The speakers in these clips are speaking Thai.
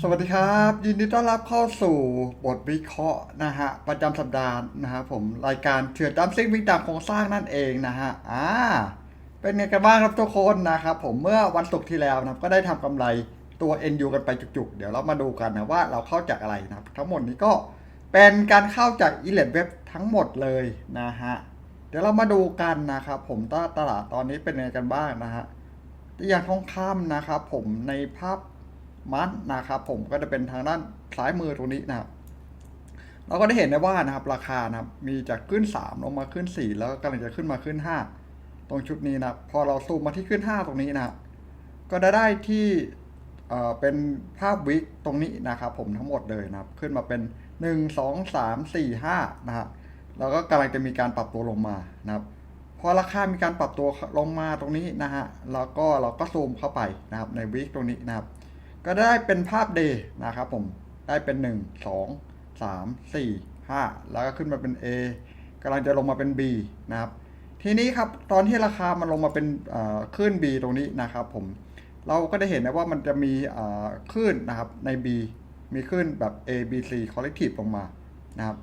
สวัสดีครับ ยินดีต้อนรับเข้าสู่บทวิเคราะห์นะฮะประจำสัปดาห์นะฮะผมรายการเถื่อนตามซิ่งวิ่งตามโครงสร้างนั่นเองนะฮะอ่าเป็นไงกันบ้างครับทุกคนนะครับผมเมื่อวันศุกร์ที่แล้วนะก็ได้ทำกำไรตัว NU กันไปจุกๆ เดี๋ยวเรามาดูกันนะว่าเราเข้าจากอะไรนะครับทั้งหมดนี้ก็เป็นการเข้าจาก e l e t Web ทั้งหมดเลยนะฮะเดี๋ยวเรามาดูกันนะครับผมตตลาดตอนนี้เป็นไงกันบ้างนะฮะอย่างทองคำนะครับผมในภาพ มันนะครับผมก็จะเป็นทางด้านซ้ายมือตรงนี้นะครับเราก็ได้เห็นได้ว่านะครับราคานะครับมีจากขึ้น 3 ลงมาขึ้น 4 แล้วก็กำลังจะขึ้นมาขึ้น 5 ตรงชุดนี้นะพอเราซูมมาที่ขึ้น 5 ตรงนี้นะก็ได้ได้ที่เป็นภาพวิกตรงนี้นะครับผมทั้งหมดเลยนะครับ ขึ้นมาเป็น 1 2 3 4 5นะครับแล้วก็กำลังจะมีการปรับตัวลงมานะครับพอราคามีการปรับตัวลงมาตรงนี้นะฮะแล้วก็เราก็ซูมเข้าไปนะครับในวิกตรงนี้นะครับ ก็ได้เป็นภาพ day นะครับผม ได้เป็น 1 2 3 4 5 แล้วก็ขึ้นมาเป็น A กำลังจะลงมาเป็น B นะครับ ทีนี้ครับตอนที่ราคามันลงมาเป็นเอ่อขึ้น B ตรงนี้นะครับผม เราก็ได้เห็นนะว่ามันจะมีเอ่อขึ้นนะครับใน B มีขึ้นแบบ A B C collective ลงมานะครับ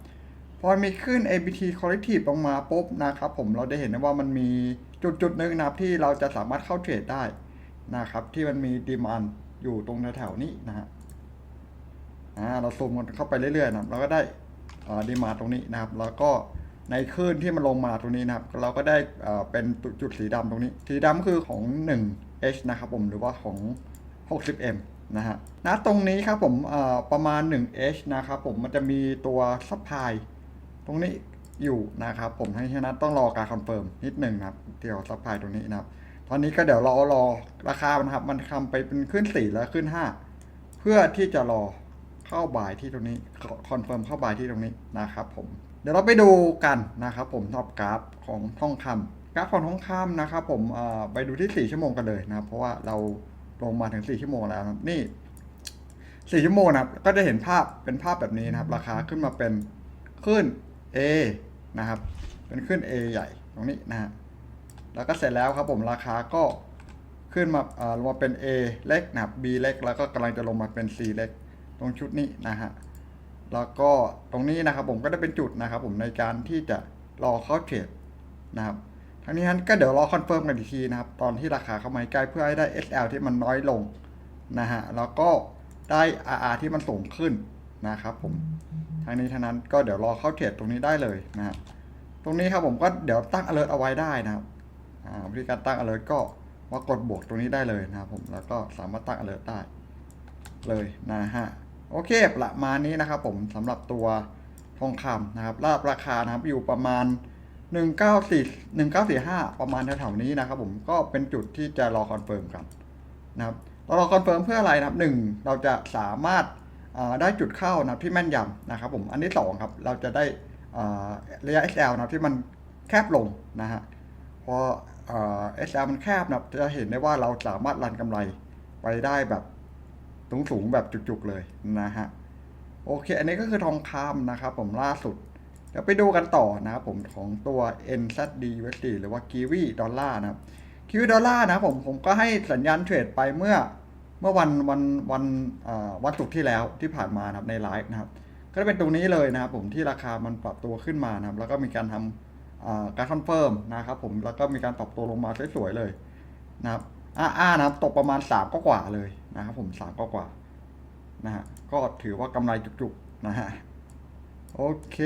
พอมีขึ้น ABT collective ลงมาปุ๊บนะครับผมเราได้เห็นได้ว่ามันมีจุดจุดหนึ่งนะครับที่เราจะสามารถเข้าเทรดได้นะครับที่มันมีดีมาน อยู่ตรงแถวๆนี้นะฮะอ่าเราซูมมันเข้าไปเรื่อยๆนะเราก็ได้ดีมาตรงนี้นะครับ แล้วก็ในคลื่นที่มันลงมาตรงนี้นะครับ เราก็ได้เป็นจุดสีดำตรงนี้ สีดำคือของ 1H นะครับผมหรือว่าของ 60M นะฮะณตรงนี้ครับผมอ่อประมาณ 1H นะครับผมมันจะมีตัวซัพพลายตรงนี้อยู่นะครับผมทั้งนั้นต้องรอการคอนเฟิร์มนิดหนึ่งนะครับเดี๋ยวซัพพลายตรงนี้นะครับ อนนี้ก็เดี๋ยวรอรอราคามันครับ มันทำไปเป็นขึ้นสี่แล้วขึ้นห้าเพื่อที่จะรอเข้าบ่ายที่ตรงนี้คอนเฟิร์มเข้าบ่ายที่ตรงนี้นะครับผมเดี๋ยวเราไปดูกันนะครับผมท็อปกราฟของทองคำกราฟของทองคำนะครับผมไปดูที่สี่ชั่วโมงกันเลยนะครับ เพราะว่าเราลงมาถึงสี่ชั่วโมงแล้วนี่สี่ชั่วโมงนะครับ ก็จะเห็นภาพเป็นภาพแบบนี้นะครับ ราคาขึ้นมาเป็นขึ้น A นะครับ เป็นขึ้น A ใหญ่ตรงนี้นะฮะ แล้วก็เสร็จแล้วครับผมราคาก็ขึ้นมาลงมาเป็น A เล็กนะครับ B เล็ก แล้วก็กำลังจะลงมาเป็น C เล็ก ตรงชุดนี้นะฮะแล้วก็ตรงนี้นะครับผมก็ได้เป็นจุดนะครับผมในการที่จะรอเข้าเทรดนะครับทั้งนี้นั้นก็เดี๋ยวรอคอนเฟิร์มกันอีกทีนะครับ ตอนที่ราคาเข้ามาใกล้เพื่อให้ได้ SL ที่มันน้อยลงนะฮะแล้วก็ได้ RR ที่มันสูงขึ้นนะครับผมทั้งนี้ทั้งนั้นก็เดี๋ยวรอเข้าเทรดตรงนี้ได้เลยนะครับตรงนี้ครับผมก็เดี๋ยวตั้ง alert เอาไว้ได้นะครับ วิธีการตั้ง alert ก็มากดบวกตรงนี้ได้เลยนะครับผมแล้วก็สามารถตั้ง alert ได้เลยนะฮะโอเคประมาณนี้นะครับผมสำหรับตัวทองคำนะครับราราคานะครับอยู่ประมาณ 194 1945 ประมาณแถวๆนี้นะครับผมก็เป็นจุดที่จะรอคอนเฟิร์มกันนะครับเรารอคอนเฟิร์มเพื่ออะไรนะครับหนึ่งเราจะสามารถได้จุดเข้านับที่แม่นยำนะครับผมอันที่สองครับเราจะได้ระยะ SL นะที่มันแคบลงนะฮะพอ เอ่า SL มันแคบนะจะเห็นได้ว่าเราสามารถรันกำไรไปได้แบบสูงๆแบบจุกๆเลยนะฮะโอเค อันนี้ก็คือทองคำนะครับผมล่าสุด เดี๋ยวไปดูกันต่อนะครับผมของตัว NZD USD หรือว่า Kiwi ดอลลาร์นะครับ Kiwi ดอลลาร์นะผมผมก็ให้สัญญาณเทรดไปเมื่อเมื่อวันวันวันวันศุกร์ที่แล้วที่ผ่านมานะครับในไลฟ์นะครับ ก็จะเป็นตรงนี้เลยนะครับผมที่ราคามันปรับตัวขึ้นมานะครับ แล้วก็มีการทำอ่า การคอนเฟิร์มนะครับผมแล้วก็มีการปรับตัวลงมาสวยๆเลยนะครับอ่าอ่านะครับตกประมาณ3ก็กว่าเลยนะครับผม3ก็กว่านะฮะก็ถือว่ากำไรจุกๆนะฮะโอเค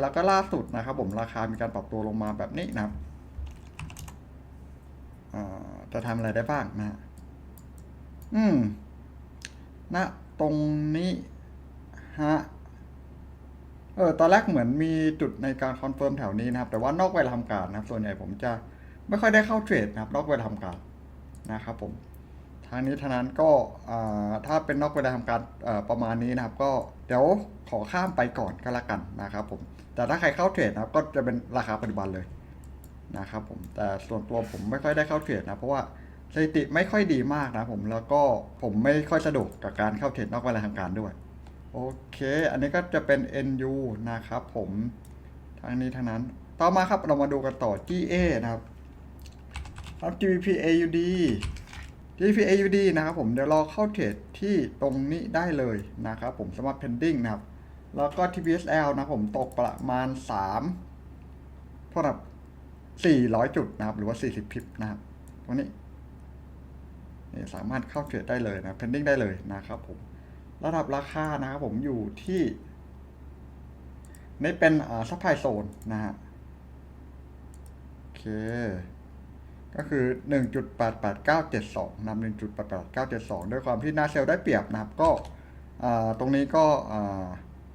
แล้วก็ล่าสุดนะครับผมราคามีการปรับตัวลงมาแบบนี้นะครับจะทำอะไรได้บ้างนะฮะอืมณตรงนี้ฮะ เออตอนแรกเหมือนมีจุดในการคอนเฟิร์มแถวนี้นะครับ แต่ว่านอกเวลาทำการนะครับ ส่วนใหญ่ผมจะไม่ค่อยได้เข้าเทรดนะครับ นอกเวลาทำการนะครับผมทางนี้ทางนั้นก็อ่าถ้าเป็นนอกเวลาทำการอ่อประมาณนี้นะครับ ก็เดี๋ยวขอข้ามไปก่อนก็แล้วกันนะครับผมแต่ถ้าใครเข้าเทรดนะครับก็จะเป็นราคาปัจจุบันเลยนะครับผมแต่ส่วนตัวผมไม่ค่อยได้เข้าเทรดนะเพราะว่าสถิติไม่ค่อยดีมากนะผมแล้วก็ผมไม่ค่อยสะดวกกับการเข้าเทรดนอกเวลาทำการด้วย โอเค อันนี้ก็จะเป็น NU นะครับผมทางนี้ทางนั้น ต่อมาครับเรามาดูกันต่อ GA นะครับครับ GBP AUD G B P A U D นะครับผมเดี๋ยวรอเข้าเทรดที่ตรงนี้ได้เลยนะครับผมสำหรับ pending นะครับ แล้วก็ TPSL นะผมตกประมาณ 3 เท่ากับ 400 จุดนะครับ หรือว่า 40 พิบนะครับตรงนี้นี่สามารถเข้าเทรดได้เลยนะ pending ได้เลยนะครับผม ระดับราคานะครับผมอยู่ที่นี่เป็นซัพพลายโซนนะฮะโอเค ก็คือ 1.88972นำ1.88972 ด้วยความที่หน้าเซลล์ได้เปรียบนะครับ ก็ตรงนี้ก็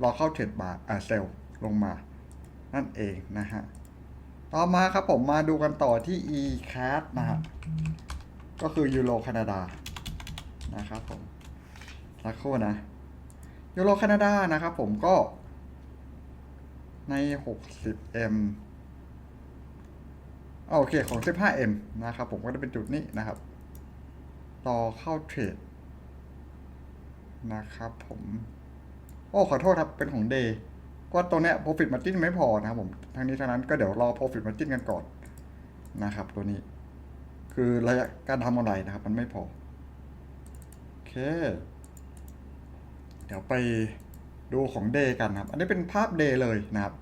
รอเข้าเทรดบาทเซลล์ลงมา นั่นเองนะฮะ ต่อมาครับผมมาดูกันต่อที่ e-cat นะฮะ ก็คือยูโรแคนาดานะครับผม สักครู่นะยูโรแคนาดานะครับผมก็ ใน 60m อ่าโอเคของ 15m นะครับผมก็จะเป็นจุดนี้นะครับ ต่อเข้าเทรดนะครับผม โอ้ขอโทษครับเป็นของ day ก็ตรงเนี้ย profit margin ไม่พอนะครับผมทั้งนี้ทั้งนั้นก็เดี๋ยวรอ profit margin กันก่อนนะครับ ตัวนี้ คือระยะการทำกำไรนะครับ มันไม่พอ โอเค เดี๋ยวไปดูของเดย์กันครับ อันนี้เป็นภาพเดย์เลยนะครับ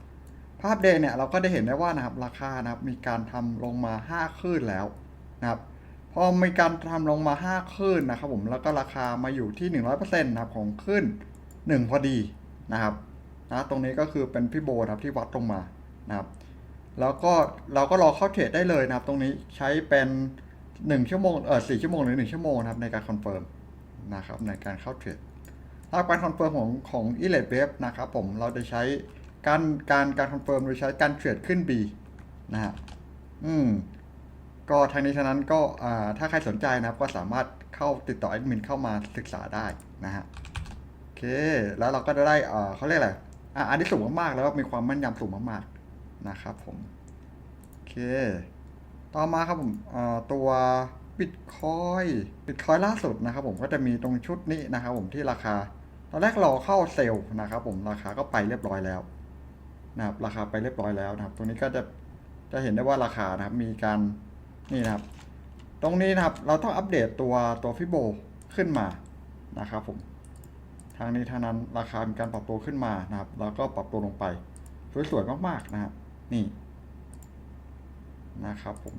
ภาพเดย์เนี่ยเราก็ได้เห็นได้ว่านะครับราคานะครับมีการทำลงมา 5 คืนแล้วนะครับพอมีการทำลงมา 5 คืนนะครับผมแล้วก็ราคามาอยู่ที่ 100%นะครับของคลื่น1 พอดีนะครับนะตรงนี้ก็คือเป็นพี่โบนะครับที่วัดลงมานะครับแล้วก็เราก็รอเข้าเทรดได้เลยนะครับ ตรงนี้ใช้เป็น 1 ชั่วโมงเออ4ชั่วโมงหรือ 1 ชั่วโมงนะครับในการคอนเฟิร์มนะครับในการเข้าเทรดาการคอนเฟิร์มของของ e l e t Web นะครับผมเราจะใช้การการการคอนเฟิร์มโดยใช้การเทรดขึ้น B นะฮะอืมก็ทางนี้ทางนั้นก็อ่าถ้าใครสนใจนะครับก็สามารถเข้าติดต่อแอดมินเข้ามาศึกษาได้นะฮะโอเค แล้วเราก็จะได้อ่าเขาเรียกอะไรอ่าอันที่สูงมากๆแล้วมีความแม่นยำสูงมากๆนะครับผมโอเค ต่อมาครับผมอ่าตัวบิตคอยบิตคอยล่าสุดนะครับผมก็จะมีตรงชุดนี้นะครับผมที่ราคา อนแรกรอเข้าเซลล์นะครับ ผมราคาก็ไปเรียบร้อยแล้วนะครับราคาไปเรียบร้อยแล้วนะครับ ตรงนี้ก็จะจะเห็นได้ว่าราคานะครับมีการนี่นะครับ ตรงนี้นะครับ เราต้องอัปเดตตัวตัวฟิโบขึ้นมานะครับผมทางนี้ทางนั้นราคามีการปรับตัวขึ้นมานะครับ แล้วก็ปรับตัวลงไปสวยๆมากๆนะครับนี่นะครับผม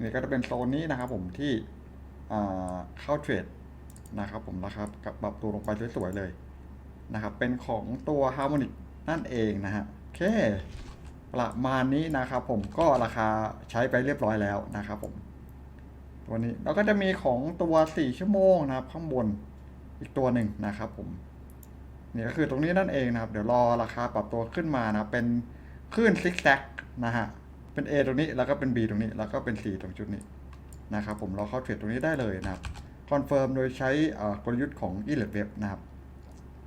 นี่ก็จะเป็นโซนนี้นะครับ ผมที่เข้าเทรดนะครับ ผมราคากับปรับตัวลงไปสวยๆเลย นะครับ เป็นของตัว Harmonic นั่นเองนะฮะโอเคประมาณนี้นะครับผมก็ราคาใช้ไปเรียบร้อยแล้วนะครับผมตัวนี้แล้วก็จะมีของตัว4ชั่วโมงนะครับ ข้างบนอีกตัวหนึ่งนะครับผมนี่ก็คือตรงนี้นั่นเองนะครับ เดี๋ยวรอราคาปรับตัวขึ้นมานะเป็นคลื่นซิกแซกนะฮะเป็น A ตรงนี้แล้วก็เป็น B ตรงนี้แล้วก็เป็น C ตรงจุดนี้นะครับผมเราเข้าเทรดตรงนี้ได้เลยนะครับคอนเฟิร์มโดยใช้กลยุทธ์ของ e l e t Web นะครับ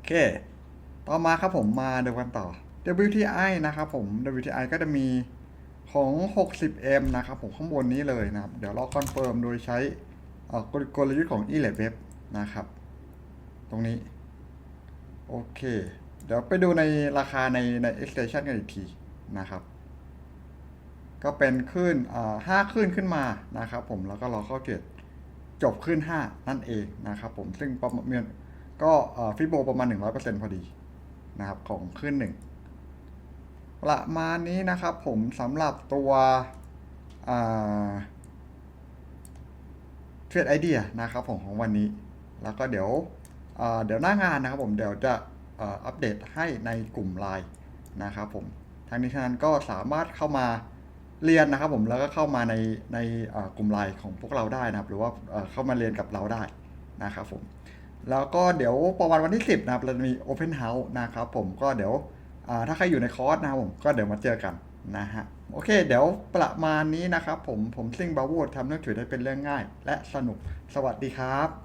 เค ต่อมาครับผมมาดูกันต่อ WTI นะครับผม WTI ก็จะมีของ 60M นะครับผมข้างบนนี้เลยนะครับ เดี๋ยวเราคอนเฟิร์มโดยใช้เอ่อกลกลยุทธ์ของ e l e t Web นะครับ ตรงนี้ โอเค เดี๋ยวไปดูในราคาในใน extension กันอีกทีนะครับ ก็เป็นขึ้นห้าขึ้นขึ้นมานะครับผมแล้วก็รอเข้าเกตจบขึ้น 5 นั่นเองนะครับผมซึ่งประมาณ ก็ฟิโบประมาณ 100%พอดีนะครับของขึ้นหนึ่งประมาณนี้นะครับผมสำหรับตัวเทรดไอเดียนะครับผมของวันนี้ แล้วก็เดี๋ยวเดี๋ยวหน้างานนะครับผมเดี๋ยวจะอัปเดตให้ในกลุ่มไลน์นะครับผมทางนี้ทางนั้นก็สามารถเข้ามาเรียนนะครับผมแล้วก็เข้ามาในในกลุ่มไลน์ของพวกเราได้นะครับ หรือว่าเข้ามาเรียนกับเราได้นะครับผม แล้วก็เดี๋ยวประมาณวันที่ 10 นะครับ เราจะมี Open House นะครับผมก็เดี๋ยวถ้าใครอยู่ในคอร์สนะครับผมก็เดี๋ยวมาเจอกันนะฮะโอเค เดี๋ยวประมาณนี้นะครับผมผมซิ่งบาวูดทำเรื่องถือได้เป็นเรื่องง่าย และสนุกสวัสดีครับ